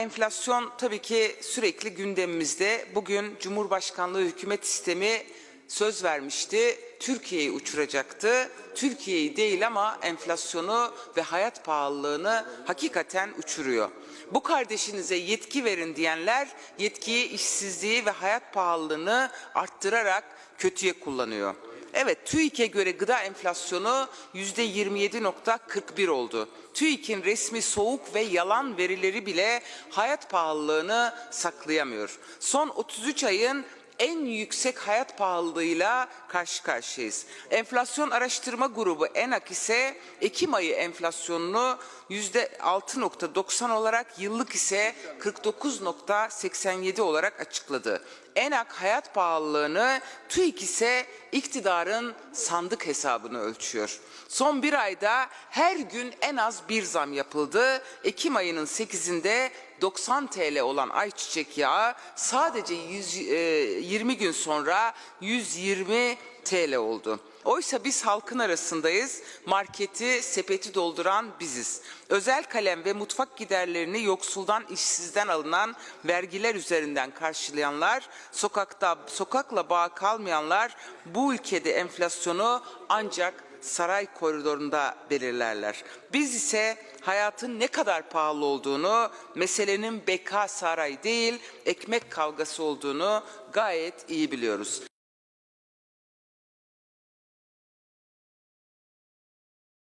Enflasyon tabii ki sürekli gündemimizde. Bugün Cumhurbaşkanlığı hükümet sistemi söz vermişti. Türkiye'yi uçuracaktı. Türkiye'yi değil ama enflasyonu ve hayat pahalılığını hakikaten uçuruyor. Bu kardeşinize yetki verin diyenler yetkiyi işsizliği ve hayat pahalılığını arttırarak kötüye kullanıyor. Evet TÜİK'e göre gıda enflasyonu %27.41 oldu. TÜİK'in resmi soğuk ve yalan verileri bile hayat pahalılığını saklayamıyor. Son 33 ayın en yüksek hayat pahalılığıyla karşı karşıyayız. Enflasyon Araştırma Grubu ENAK ise Ekim ayı enflasyonunu %6.90 olarak yıllık ise 49.87 olarak açıkladı. ENAK hayat pahalılığını, TÜİK ise iktidarın sandık hesabını ölçüyor. Son bir ayda her gün en az bir zam yapıldı. Ekim ayının 8'inde 90 TL olan ayçiçek yağı sadece 100, e, 20 gün sonra 120 TL oldu. Oysa biz halkın arasındayız. Marketi, sepeti dolduran biziz. Özel kalem ve mutfak giderlerini yoksuldan, işsizden alınan vergiler üzerinden karşılayanlar, sokakta sokakla bağ kalmayanlar bu ülkede enflasyonu ancak saray koridorunda belirlerler. Biz ise hayatın ne kadar pahalı olduğunu, meselenin beka saray değil, ekmek kavgası olduğunu gayet iyi biliyoruz.